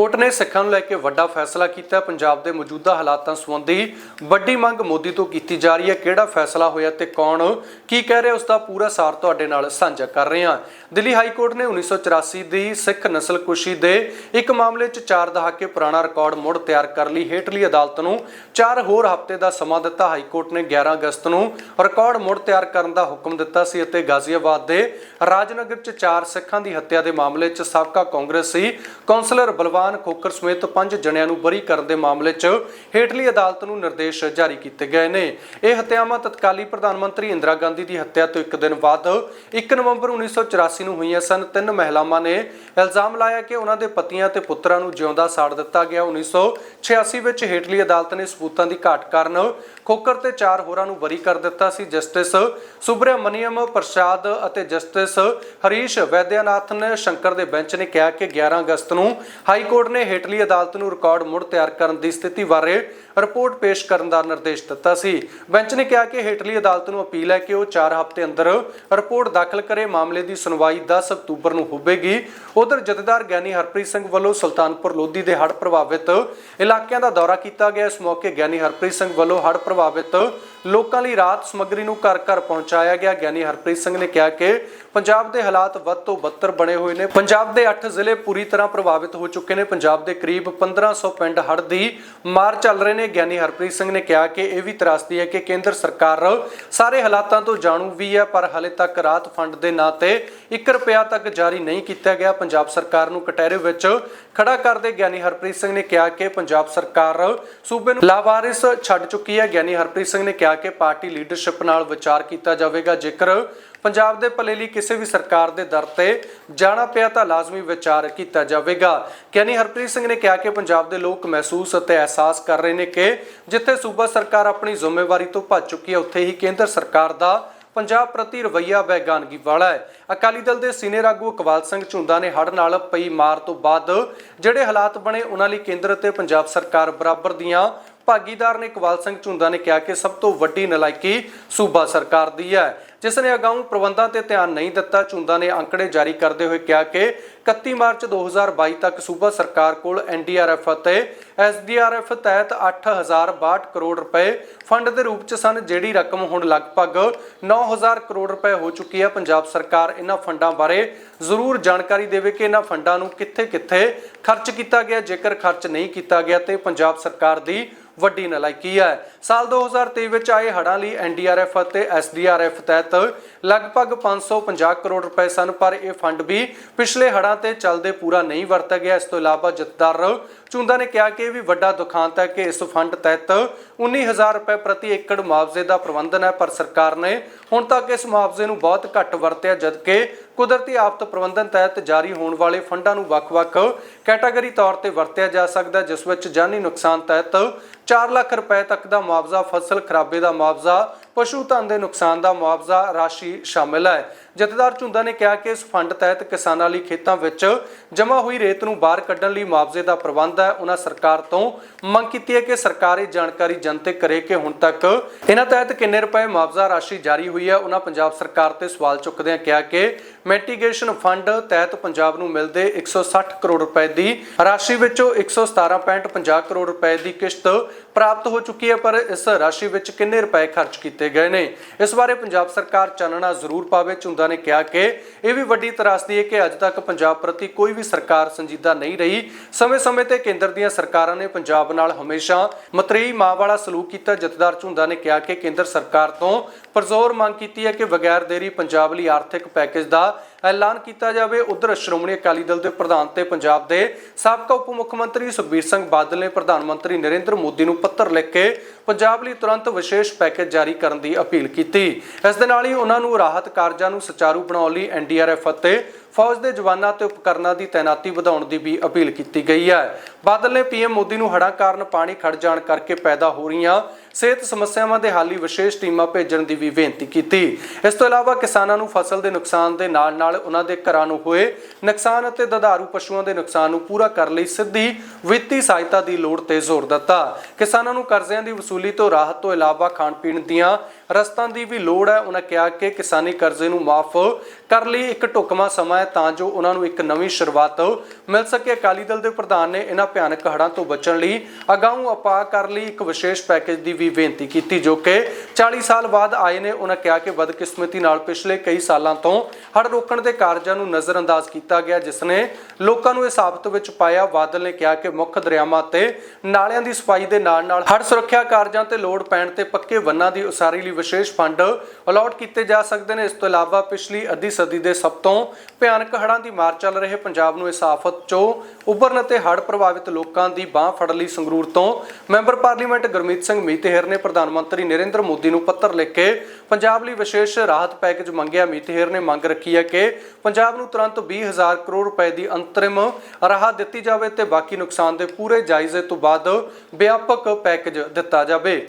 Court ਨੇ ਸਿੱਖਾਂ ਨੂੰ ਲੈ ਕੇ ਵੱਡਾ ਫੈਸਲਾ ਕੀਤਾ। ਪੰਜਾਬ ਦੇ ਮੌਜੂਦਾ ਹਾਲਾਤਾਂ ਸੰਬੰਧੀ ਵੱਡੀ ਮੰਗ ਮੋਦੀ ਤੋਂ ਕੀਤੀ ਜਾ ਰਹੀ ਹੈ। ਕਿਹੜਾ ਫੈਸਲਾ ਹੋਇਆ ਤੇ ਕੌਣ? ਕੀ ਕਹਿ ਰਿਹਾ ਉਸ ਦਾ ਪੂਰਾ ਸਾਰ ਤੁਹਾਡੇ ਨਾਲ ਸਾਂਝਾ ਕਰ ਰਹੇ ਹਾਂ। ਦਿੱਲੀ ਹਾਈ ਕੋਰਟ ਨੇ 1984 ਦੀ ਸਿੱਖ ਨਸਲਕੁਸ਼ੀ ਦੇ ਇੱਕ ਮਾਮਲੇ 'ਚ 4 ਦਹਾਕੇ ਪੁਰਾਣਾ ਰਿਕਾਰਡ ਮੁੜ ਤਿਆਰ ਕਰ ਲਈ। ਹੇਠਲੀ ਅਦਾਲਤ ਨੂੰ 4 ਹੋਰ ਹਫ਼ਤੇ ਦਾ ਸਮਾਂ ਦਿੱਤਾ। ਹਾਈ ਕੋਰਟ ਨੇ 11 ਅਗਸਤ ਨੂੰ ਰਿਕਾਰਡ ਮੁੜ ਤਿਆਰ ਕਰਨ ਦਾ ਹੁਕਮ ਦਿੱਤਾ ਸੀ ਅਤੇ ਗਾਜ਼ੀਆਬਾਦ ਦੇ ਰਾਜਨਗਰ 'ਚ 4 ਸਿੱਖਾਂ ਦੀ ਹੱਤਿਆ ਦੇ ਮਾਮਲੇ 'ਚ ਸਾਬਕਾ ਕਾਂਗਰਸੀ ਕੌਂਸਲਰ ਬਲਵਾਨ ਖੋਕਰ ਸਮੇਤ 5 ਜਣਿਆਂ ਨੂੰ ਬਰੀ ਕਰਨ ਦੇ ਮਾਮਲੇ 'ਚ ਹੇਠਲੀ ਅਦਾਲਤ ਨੂੰ ਨਿਰਦੇਸ਼ ਜਾਰੀ ਕੀਤੇ ਗਏ ਨੇ। ਇਹ ਹੱਤਿਆਵਾਂ ਤਤਕਾਲੀ ਪ੍ਰਧਾਨ ਮੰਤਰੀ ਇੰਦਰਾ ਗਾਂਧੀ ਦੀ ਹੱਤਿਆ ਤੋਂ ਇੱਕ ਦਿਨ ਬਾਅਦ 1 ਨਵੰਬਰ 1984 ਨੂੰ ਹੋਈਆਂ ਸਨ। ਤਿੰਨ ਮਹਿਲਾਵਾਂ ਨੇ ਇਲਜ਼ਾਮ ਲਾਇਆ ਕਿ ਉਹਨਾਂ ਦੇ ਪਤੀਆਂ ਤੇ ਪੁੱਤਰਾਂ ਨੂੰ ਜਿਉਂਦਾ ਸਾੜ ਦਿੱਤਾ ਗਿਆ। 1986 ਵਿੱਚ ਹੇਠਲੀ ਅਦਾਲਤ ਨੇ ਸਬੂਤਾਂ ਦੀ ਘਾਟ ਕਾਰਨ ਖੋਕਰ ਤੇ ਚਾਰ ਹੋਰਾਂ ਨੂੰ ਬਰੀ ਕਰ ਦਿੱਤਾ ਸੀ। ਜਸਟਿਸ ਸੁਬ੍ਰਮਨੀਅਮ ਪ੍ਰਸਾਦ ਅਤੇ ਜਸਟਿਸ ਹਰੀਸ਼ ਵੈਦਿਆਨਾਥਨ ਸ਼ੰਕਰ ਦੇ ਬੈਂਚ ਨੇ ਕਿਹਾ ਕਿ 11 ਅਗਸਤ ਨੂੰ ਹਾਈ ਕੋਰਟ ਨੇ ਹੇਠਲੀ ਅਦਾਲਤ ਨੂੰ ਰਿਕਾਰਡ ਮੁੜ ਤਿਆਰ ਕਰਨ ਦੀ ਸਥਿਤੀ ਬਾਰੇ ਰਿਪੋਰਟ ਪੇਸ਼ ਕਰਨ ਦਾ ਨਿਰਦੇਸ਼ ਦਿੱਤਾ ਸੀ। ਬੈਂਚ ਨੇ ਕਿਹਾ ਕਿ ਹੇਠਲੀ ਅਦਾਲਤ ਨੂੰ ਅਪੀਲ ਹੈ ਕਿ ਉਹ 4 ਹਫ਼ਤੇ ਅੰਦਰ ਰਿਪੋਰਟ ਦਾਖਲ ਕਰੇ। ਮਾਮਲੇ ਦੀ ਸੁਣਵਾਈ 10 ਅਕਤੂਬਰ ਨੂੰ ਹੋਵੇਗੀ। ਉਧਰ ਜਥੇਦਾਰ ਗਿਆਨੀ ਹਰਪ੍ਰੀਤ ਸਿੰਘ ਵੱਲੋਂ ਸੁਲਤਾਨਪੁਰ ਲੋਧੀ ਦੇ ਹੜ੍ਹ ਪ੍ਰਭਾਵਿਤ ਇਲਾਕਿਆਂ ਦਾ ਦੌਰਾ ਕੀਤਾ ਗਿਆ। ਇਸ ਮੌਕੇ ਗਿਆਨੀ ਹਰਪ੍ਰੀਤ ਸਿੰਘ ਵੱਲੋਂ ਹੜ੍ਹ ਪ੍ਰਭਾਵਿਤ ਲੋਕਾਂ ਲਈ ਰਾਹਤ ਸਮੱਗਰੀ ਨੂੰ ਘਰ ਘਰ ਪਹੁੰਚਾਇਆ ਗਿਆ। ਗਿਆਨੀ ਹਰਪ੍ਰੀਤ ਸਿੰਘ ਨੇ ਕਿਹਾ ਕਿ ਪੰਜਾਬ ਦੇ ਹਾਲਾਤ ਵੱਧ ਤੋਂ ਬੱਤਰ ਬਣੇ ਹੋਏ ਨੇ। ਪੰਜਾਬ ਦੇ 8 ਜ਼ਿਲ੍ਹੇ ਪੂਰੀ ਤਰ੍ਹਾਂ ਪ੍ਰਭਾਵਿਤ ਹੋ ਚੁੱਕੇ ਨੇ। ਪੰਜਾਬ ਦੇ ਕਰੀਬ 1500 ਪਿੰਡ ਹੜ੍ਹ ਦੀ ਮਾਰ ਚੱਲ ਰਹੇ ਨੇ। ਗਿਆਨੀ ਹਰਪ੍ਰੀਤ ਸਿੰਘ ਨੇ ਕਿਹਾ ਕਿ ਇਹ ਵੀ ਤਰਾਸਦੀ ਹੈ ਕਿ ਕੇਂਦਰ ਸਰਕਾਰ ਸਾਰੇ ਹਾਲਾਤਾਂ ਤੋਂ ਜਾਣੂ ਵੀ ਹੈ, ਪਰ ਹਲੇ ਤੱਕ ਰਾਹਤ ਫੰਡ ਦੇ ਨਾਂ ਤੇ 1 ਰੁਪਿਆ ਤੱਕ ਜਾਰੀ ਨਹੀਂ ਕੀਤਾ ਗਿਆ। ਪੰਜਾਬ ਸਰਕਾਰ ਨੂੰ ਕਟਹਿਰੇ ਵਿੱਚ ਖੜਾ ਕਰਦੇ ਗਿਆਨੀ ਹਰਪ੍ਰੀਤ ਸਿੰਘ ਨੇ ਕਿਹਾ ਕਿ ਪੰਜਾਬ ਸਰਕਾਰ ਸੂਬੇ ਨੂੰ ਲਾਵਾਰਿਸ ਛੱਡ ਚੁੱਕੀ ਹੈ। ਗਿਆਨੀ ਹਰਪ੍ਰੀਤ ਸਿੰਘ ਨੇ ਕਿਹਾ ਕਿ ਪਾਰਟੀ ਲੀਡਰਸ਼ਿਪ ਨਾਲ ਵਿਚਾਰ ਕੀਤਾ ਜਾਵੇਗਾ। ਜੇਕਰ ਪੰਜਾਬ ਦੇ ਭਲੇ ਲਈ ਕਿਸੇ ਵੀ ਸਰਕਾਰ ਦੇ ਦਰ ਤੇ ਜਾਣਾ ਪਿਆ ਤਾਂ ਲਾਜ਼ਮੀ ਵਿਚਾਰ ਕੀਤਾ ਜਾਵੇਗਾ। ਗਿਆਨੀ ਹਰਪ੍ਰੀਤ ਸਿੰਘ ਨੇ ਕਿਹਾ ਕਿ ਪੰਜਾਬ ਦੇ ਲੋਕ ਮਹਿਸੂਸ ਅਤੇ ਅਹਿਸਾਸ ਕਰ ਰਹੇ ਨੇ ਕਿ ਜਿੱਥੇ ਸੂਬਾ ਸਰਕਾਰ ਆਪਣੀ ਜ਼ਿੰਮੇਵਾਰੀ ਤੋਂ ਭੱਜ ਚੁੱਕੀ ਹੈ, ਉੱਥੇ ਹੀ ਕੇਂਦਰ ਸਰਕਾਰ ਦਾ ਪੰਜਾਬ ਪ੍ਰਤੀ ਰਵੱਈਆ ਬੇਗਾਨਗੀ ਵਾਲਾ ਹੈ। ਅਕਾਲੀ ਦਲ ਦੇ ਸੀਨੀਅਰ ਆਗੂ ਇਕਬਾਲ ਸਿੰਘ ਝੁੰਦਾ ਨੇ ਹੜ੍ਹ ਨਾਲ ਪਈ ਮਾਰ ਤੋਂ ਬਾਅਦ ਜਿਹੜੇ ਹਾਲਾਤ ਬਣੇ, ਉਹਨਾਂ ਲਈ ਕੇਂਦਰ ਅਤੇ ਪੰਜਾਬ ਸਰਕਾਰ ਬਰਾਬਰ ਦੀਆਂ ਭਾਗੀਦਾਰ ਨੇ ਇਕਬਾਲ ਸਿੰਘ ਝੁੰਦਾ ਨੇ ਕਿਹਾ ਕਿ ਸਭ ਤੋਂ ਵੱਡੀ ਨਲਾਇਕੀ ਸੂਬਾ ਸਰਕਾਰ ਦੀ ਹੈ। ਜਿਸ ਨੇ ਅਗਾਊਂ ਪ੍ਰਬੰਧਾਂ ਤੇ ਧਿਆਨ ਨਹੀਂ ਦਿੱਤਾ ਝੁੰਦਾ ਨੇ ਅੰਕੜੇ ਜਾਰੀ ਕਰਦੇ ਹੋਏ ਕਿਹਾ ਕਿ 31 ਮਾਰਚ 2022 ਤੱਕ ਸੂਬਾ ਸਰਕਾਰ ਕੋਲ ਐਨਡੀਆਰਐਫ ਅਤੇ ਐਸਡੀਆਰਐਫ ਤਹਿਤ 8062 ਕਰੋੜ ਰੁਪਏ ਫੰਡ ਦੇ ਰੂਪ ਚ ਸਨ, ਜਿਹੜੀ ਰਕਮ ਹੁਣ ਲਗਭਗ 9000 ਕਰੋੜ ਰੁਪਏ ਹੋ ਚੁੱਕੀ ਹੈ। ਪੰਜਾਬ ਸਰਕਾਰ ਇਹਨਾਂ ਫੰਡਾਂ ਬਾਰੇ ਜ਼ਰੂਰ ਜਾਣਕਾਰੀ ਦੇਵੇ ਕਿ ਇਹਨਾਂ ਫੰਡਾਂ ਨੂੰ ਕਿੱਥੇ-ਕਿੱਥੇ ਖਰਚ ਕੀਤਾ ਗਿਆ। ਜੇਕਰ ਖਰਚ ਨਹੀਂ ਕੀਤਾ ਗਿਆ ਤੇ ਪੰਜਾਬ ਸਰਕਾਰ ਦੀ ਵੱਡੀ ਨਲਾਇਕੀ ਹੈ। ਸਾਲ 2023 ਵਿੱਚ ਆਏ ਹੜ੍ਹਾਂ ਲਈ ਐਨਡੀਆਰਐਫ ਅਤੇ ਐਸਡੀਆਰਐਫ ਤਹਿਤ ਲਗਭਗ 550 ਕਰੋੜ ਰੁਪਏ ਸਨ, ਪਰ ਇਹ ਫੰਡ ਵੀ ਪਿਛਲੇ ਹੜ੍ਹਾਂ ਤੇ ਚੱਲਦੇ ਪੂਰਾ ਨਹੀਂ ਵਰਤਿਆ ਗਿਆ। ਇਸ ਤੋਂ ਇਲਾਵਾ ਜਥੇਦਾਰ ਚੁੰਦਾ ਨੇ ਕਿਹਾ ਕਿ ਇਹ ਵੀ ਵੱਡਾ ਦੁਖਾਂਤ ਹੈ ਕਿ ਇਸ ਫੰਡ ਤਹਿਤ 19000 ਰੁਪਏ ਪ੍ਰਤੀ ਏਕੜ ਮੁਆਵਜ਼ੇ ਦਾ ਪ੍ਰਬੰਧਨ ਹੈ, ਪਰ ਸਰਕਾਰ ਨੇ ਹੁਣ ਤੱਕ ਇਸ ਮੁਆਵਜ਼ੇ ਨੂੰ ਬਹੁਤ ਘੱਟ ਵਰਤਿਆ, ਜਦਕਿ ਕੁਦਰਤੀ ਆਫਤ ਪ੍ਰਬੰਧਨ ਤਹਿਤ ਜਾਰੀ ਹੋਣ ਵਾਲੇ ਫੰਡਾਂ ਨੂੰ ਵੱਖ-ਵੱਖ ਕੈਟਾਗਰੀ ਤੌਰ ਤੇ ਵਰਤਿਆ ਜਾ ਸਕਦਾ ਜਿਸ ਵਿੱਚ ਜਾਨੀ ਨੁਕਸਾਨ ਤਹਿਤ 4 ਲੱਖ ਰੁਪਏ ਤੱਕ ਦਾ ਮੁਆਵਜ਼ਾ, ਫਸਲ ਖਰਾਬੇ ਦਾ ਮੁਆਵਜ਼ਾ, ਪਸ਼ੂ ਧਨ ਦੇ ਨੁਕਸਾਨ ਦਾ ਮੁਆਵਜ਼ਾ ਰਾਸ਼ੀ ਸ਼ਾਮਿਲ ਹੈ। ਜਥੇਦਾਰ ਝੁੰਦਾ ਨੇ ਕਿਹਾ ਕਿ ਇਸ ਫੰਡ ਤਹਿਤ ਕਿਸਾਨਾਂ ਲਈ ਖੇਤਾਂ ਵਿੱਚ ਜਮ੍ਹਾਂ ਹੋਈ ਰੇਤ ਨੂੰ ਬਾਹਰ ਕੱਢਣ ਲਈ ਮੁਆਵਜ਼ੇ ਦਾ ਪ੍ਰਬੰਧ ਹੈ। ਉਹਨਾਂ ਸਰਕਾਰ ਤੋਂ ਮੰਗ ਕੀਤੀ ਹੈ ਕਿ ਸਰਕਾਰ ਜਾਣਕਾਰੀ ਜਨਤਕ ਕਰੇ ਕਿ ਹੁਣ ਤੱਕ ਇਹਨਾਂ ਤਹਿਤ ਕਿੰਨੇ ਰੁਪਏ ਮੁਆਵਜ਼ਾ ਰਾਸ਼ੀ ਜਾਰੀ ਹੋਈ ਹੈ। ਉਹਨਾਂ ਪੰਜਾਬ ਸਰਕਾਰ ਤੇ ਸਵਾਲ ਚੁੱਕਦਿਆਂ ਕਿਹਾ ਕਿ ਮੈਟੀਗੇਸ਼ਨ ਫੰਡ ਤਹਿਤ ਪੰਜਾਬ ਨੂੰ ਮਿਲਦੇ 160 ਕਰੋੜ ਰੁਪਏ ਦੀ ਰਾਸ਼ੀ ਵਿੱਚੋਂ 117.50 ਕਰੋੜ ਰੁਪਏ ਦੀ ਕਿਸ਼ਤ ਪ੍ਰਾਪਤ ਹੋ ਚੁੱਕੀ ਹੈ, ਪਰ ਇਸ ਰਾਸ਼ੀ ਵਿੱਚ ਕਿੰਨੇ ਰੁਪਏ ਖਰਚ ਕੀਤੇ ਗਏ ਨੇ? ਇਸ ਬਾਰੇ ਪੰਜਾਬ ਸਰਕਾਰ ਚਾਨਣਾ ਜ਼ਰੂਰ ਪਾਵੇ। ਝੁੰਦਾ ਨੇ ਕਿਹਾ ਕਿ ਇਹ ਵੀ ਵੱਡੀ ਤਰਾਸਦੀ ਹੈ ਕਿ ਅੱਜ ਤੱਕ ਪੰਜਾਬ ਪ੍ਰਤੀ ਕੋਈ ਵੀ ਸਰਕਾਰ ਸੰਜੀਦਾ ਨਹੀਂ ਰਹੀ। ਸਮੇਂ-ਸਮੇਂ ਤੇ ਕੇਂਦਰ ਦੀਆਂ ਸਰਕਾਰਾਂ ਨੇ ਪੰਜਾਬ ਨਾਲ ਹਮੇਸ਼ਾ ਮਤਰੇਈ ਮਾਂ ਵਾਲਾ ਸਲੂਕ ਕੀਤਾ। ਜਥੇਦਾਰ ਝੁੰਦਾ ਨੇ ਕਿਹਾ ਕਿ ਕੇਂਦਰ ਸਰਕਾਰ ਤੋਂ ਪਰਜ਼ੋਰ ਮੰਗ ਕੀਤੀ ਹੈ ਕਿ ਬਗੈਰ ਦੇਰੀ ਪੰਜਾਬ ਲਈ ਆਰਥਿਕ ਪੈਕੇਜ ਦਾ ਐਲਾਨ ਕੀਤਾ ਜਾਵੇ, ਉਧਰ ਸ਼੍ਰੋਮਣੀ ਅਕਾਲੀ ਦਲ ਦੇ ਪ੍ਰਧਾਨ ਤੇ ਪੰਜਾਬ ਦੇ ਸਾਬਕਾ ਉਪ ਮੁੱਖ ਮੰਤਰੀ ਸੁਖਬੀਰ ਸਿੰਘ ਬਾਦਲ ਨੇ ਪ੍ਰਧਾਨ ਮੰਤਰੀ ਨਰਿੰਦਰ ਮੋਦੀ ਨੂੰ ਪੱਤਰ ਲਿਖ ਕੇ ਪੰਜਾਬ ਲਈ ਤੁਰੰਤ ਵਿਸ਼ੇਸ਼ ਪੈਕੇਜ ਜਾਰੀ ਕਰਨ ਦੀ ਅਪੀਲ ਕੀਤੀ। ਇਸ ਦੇ ਨਾਲ ਹੀ ਉਹਨਾਂ ਨੂੰ ਰਾਹਤ ਕਾਰਜਾਂ ਨੂੰ ਸੁਚਾਰੂ ਬਣਾਉਣ ਲਈ ਐਨਡੀਆਰਐਫ ਅਤੇ ਫੌਜ ਦੇ ਜਵਾਨਾਂ ਤੇ ਉਪਕਰਨਾਂ ਦੀ ਤਾਇਨਾਤੀ ਵਧਾਉਣ ਦੀ ਵੀ ਅਪੀਲ ਕੀਤੀ ਗਈ ਹੈ। ਬਾਦਲ ਨੇ ਪੀਐਮ ਮੋਦੀ ਨੂੰ ਹੜ੍ਹਾਂ ਕਾਰਨ ਪਾਣੀ ਖੜ ਜਾਣ ਕਰਕੇ ਪੈਦਾ ਹੋ ਰਹੀਆਂ ਸਿਹਤ ਸਮੱਸਿਆਵਾਂ ਦੇ ਹੱਲ ਲਈ ਵਿਸ਼ੇਸ਼ ਟੀਮਾਂ ਭੇਜਣ ਦੀ ਵੀ ਬੇਨਤੀ ਕੀਤੀ। ਇਸ ਤੋਂ ਇਲਾਵਾ ਕਿਸਾਨਾਂ ਨੂੰ ਫਸਲ ਦੇ ਨੁਕਸਾਨ ਦੇ ਨਾਲ ਨਾਲ ਉਹਨਾਂ ਦੇ ਘਰਾਂ ਨੂੰ ਹੋਏ ਨੁਕਸਾਨ ਅਤੇ ਦੁਧਾਰੂ ਪਸ਼ੂਆਂ ਦੇ ਨੁਕਸਾਨ ਨੂੰ ਪੂਰਾ ਕਰਨ ਲਈ ਸਿੱਧੀ ਵਿੱਤੀ ਸਹਾਇਤਾ ਦੀ ਲੋੜ ਤੇ ਜ਼ੋਰ ਦਿੱਤਾ। ਕਿਸਾਨਾਂ ਨੂੰ ਕਰਜ਼ਿਆਂ ਦੀ ਵਸੂਲੀ ਤੋਂ ਰਾਹਤ ਤੋਂ ਇਲਾਵਾ ਖਾਣ ਪੀਣ ਦੀਆਂ ਰਸਤਾਂ ਦੀ ਵੀ ਲੋੜ ਹੈ। ਉਹਨਾਂ ਕਿਹਾ ਕਿ ਕਿਸਾਨੀ ਕਰਜ਼ੇ ਨੂੰ ਮਾਫ ਕਰ ਲਈ ਇੱਕ ਢੁਕਵਾਂ ਸਮਾਂ ਹੈ ਤਾਂ ਜੋ ਉਹਨਾਂ ਨੂੰ ਇੱਕ ਨਵੀਂ ਸ਼ੁਰੂਆਤ ਮਿਲ ਸਕੇ। ਅਕਾਲੀ ਦਲ ਦੇ ਪ੍ਰਧਾਨ ਨੇ ਇਹਨਾਂ ਭਿਆਨਕ ਹੜ੍ਹਾਂ ਤੋਂ ਬਚਣ ਲਈ ਅਗਾਊਂ ਉਪਾਅ ਕਰ ਲਈ। ਇੱਕ ਵਿਸ਼ੇਸ਼ ਪੈਕੇਜ ਦੀ ਵੀ ਬੇਨਤੀ ਕੀਤੀ ਜੋ ਕਿ 40 ਸਾਲ ਬਾਅਦ ਆਏ ਨੇ, ਉਹਨਾਂ ਕਿਹਾ ਕਿ ਬਦਕਿਸਮਤੀ ਨਾਲ ਪਿਛਲੇ ਕਈ ਸਾਲਾਂ ਤੋਂ ਹੜ੍ਹ ਰੋਕਣ ਦੇ ਕਾਰਜਾਂ ਨੂੰ ਨਜ਼ਰਅੰਦਾਜ਼ ਕੀਤਾ ਗਿਆ, ਜਿਸ ਨੇ ਲੋਕਾਂ ਨੂੰ ਇਸ ਆਫਤ ਵਿੱਚ ਪਾਇਆ। ਬਾਦਲ ਨੇ ਕਿਹਾ ਕਿ ਮੁੱਖ ਦਰਿਆਵਾਂ ਤੇ ਨਾਲਿਆਂ ਦੀ ਸਫ਼ਾਈ ਦੇ ਨਾਲ ਨਾਲ ਹੜ੍ਹ ਸੁਰੱਖਿਆ ਕਾਰਜਾਂ ਤੇ ਲੋੜ ਪੈਣ ਤੇ ਪੱਕੇ ਬੰਨਾਂ ਦੀ ਉਸਾਰੀ ਲਈ ਵਿਸ਼ੇਸ਼ ਫੰਡ ਅਲਾਟ ਕੀਤੇ ਜਾ ਸਕਦੇ ਨੇ। ਇਸ ਤੋਂ ਇਲਾਵਾ ਪਿਛਲੀ ਅੱਧੀ ਸਦੀ ਦੇ ਸਭ ਤੋਂ ਭਿਆਨਕ ਹੜ੍ਹਾਂ ਦੀ ਮਾਰ ਚੱਲ ਰਹੇ ਪੰਜਾਬ ਨੂੰ ਇਸ ਆਫਤ ਚੋਂ ਉਭਰਨ ਅਤੇ ਹੜ੍ਹ ਪ੍ਰਭਾਵਿਤ ਲੋਕਾਂ ਦੀ ਬਾਹ ਫੜਨ ਲਈ ਸੰਗਰੂਰ ਤੋਂ ਮੈਂਬਰ ਪਾਰਲੀਮੈਂਟ ਗੁਰਮੀਤ ਸਿੰਘ ਮੀਤੇਹਰ ਨੇ ਪ੍ਰਧਾਨ ਮੰਤਰੀ ਨਰਿੰਦਰ ਮੋਦੀ ਨੂੰ ਪੱਤਰ ਲਿਖ ਕੇ ਪੰਜਾਬ ਲਈ ਵਿਸ਼ੇਸ਼ ਰਾਹਤ ਪੈਕੇਜ ਮੰਗਿਆ। ਮੀਤੇਹਰ ਨੇ ਮੰਗ ਰੱਖੀ ਹੈ ਕਿ ਪੰਜਾਬ ਨੂੰ ਤੁਰੰਤ 20000 ਕਰੋੜ ਰੁਪਏ ਦੀ ਅੰਤਰਿਮ ਰਾਹਤ ਦਿੱਤੀ ਜਾਵੇ ਤੇ ਬਾਕੀ ਨੁਕਸਾਨ ਦੇ ਪੂਰੇ ਜਾਇਜ਼ੇ ਤੋਂ ਬਾਅਦ ਵਿਆਪਕ ਪੈਕੇਜ ਦਿੱਤਾ ਜਾਵੇ।